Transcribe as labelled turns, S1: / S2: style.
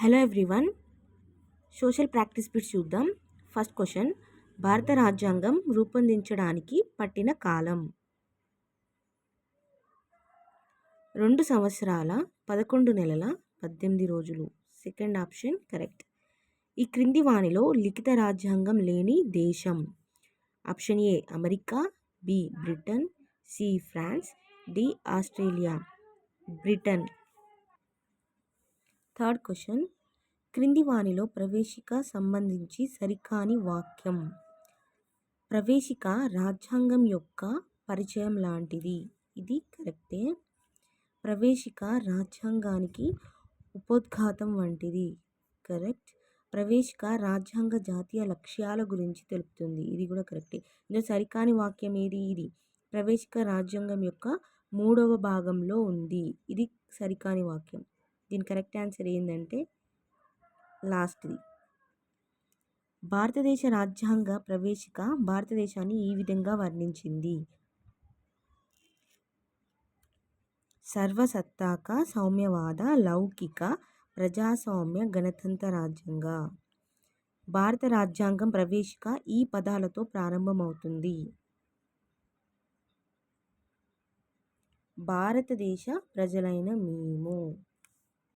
S1: Hello everyone social practice bits చూద్దాం. First question భారత రాజ్యాంగం రూపొందించడానికి పట్టిన కాలం. రెండు సంవత్సరాల పదకొండు నెలల పద్దెనిమిది రోజులు. సెకండ్ ఆప్షన్ కరెక్ట్ ఈ క్రింది వాణిలో లిఖిత రాజ్యాంగం లేని దేశం. Option A America. B Britain. C France. D Australia. Britain. Third question. క్రింది వాణిలో ప్రవేశిక సంబంధించి సరికాని వాక్యం. ప్రవేశిక రాజ్యాంగం యొక్క పరిచయం లాంటిది. ఇది కరెక్టే. ప్రవేశిక రాజ్యాంగానికి ఉపోద్ఘాతం వంటిది. కరెక్ట్. ప్రవేశిక రాజ్యాంగ జాతీయ లక్ష్యాల గురించి తెలుపుతుంది. ఇది కూడా కరెక్టే. ఇందులో సరికాని వాక్యం ఏది? ఇది. ప్రవేశిక రాజ్యాంగం యొక్క మూడవ భాగంలో ఉంది. ఇది సరికాని వాక్యం. దీని కరెక్ట్ ఆన్సర్ ఏంటంటే లాస్ట్ది. భారతదేశ రాజ్యాంగ ప్రవేశిక భారతదేశాన్ని ఈ విధంగా వర్ణించింది. సర్వసత్తాక సౌమ్యవాద లౌకిక ప్రజాస్వామ్య గణతంత్ర రాజ్యంగా. భారత రాజ్యాంగం ప్రవేశిక ఈ పదాలతో ప్రారంభమవుతుంది. భారతదేశ ప్రజలైన మేము.